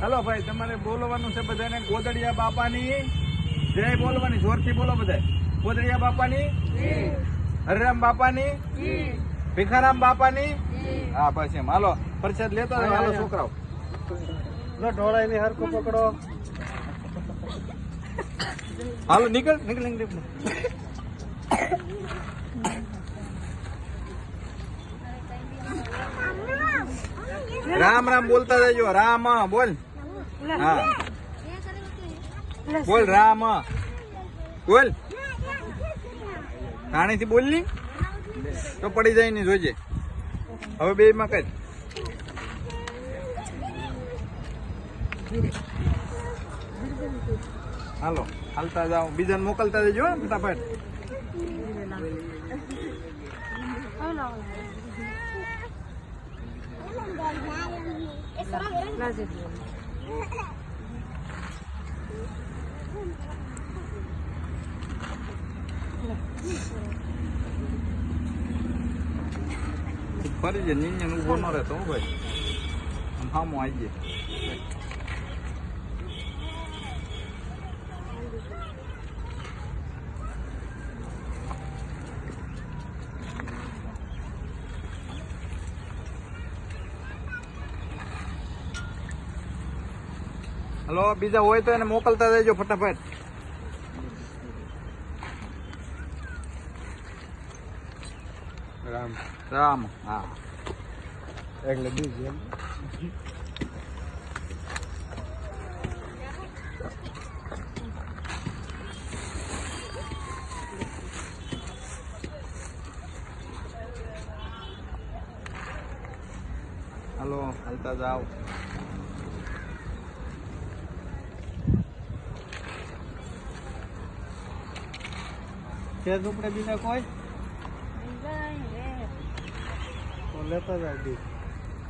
હાલો ભાઈ તમારે બોલવાનું છે બધાને? ગોદડિયા બાપાની. જય બોલવાની જોરથી બોલો બધા ગોદડિયા બાપાની? હરિરામ બાપાની? ભીખારામ બાપાની? હા બસ એમ. હાલો પરસાદ લેતો હાલો છોકરાઓ. ઢોળાઈ ની હરકો પકડો. હાલો નીકળ નીકળ નીકળ રામ રામ બોલતા જજો રામ બોલ. હા. બોલ રામ. બોલ. કાણીથી બોલની. તો પડી જાય ને જોજે. હવે બે માં કર હાલો હાલતા જાઓ. બીજાને મોકલતા જજો હો, ફટાફટ. ફરી જાય નીંજન ઊભો ન રહેતો ભાઈ. આમ આવી જાય હલો બીજા હોય તો એને મોકલતા દેજો ફટાફટ. રામ. રામ હા. એટલે બીજું હાલો હાલતા જાઓ. છે ઝૂંપડે બીજા કોઈ તો લેતા બી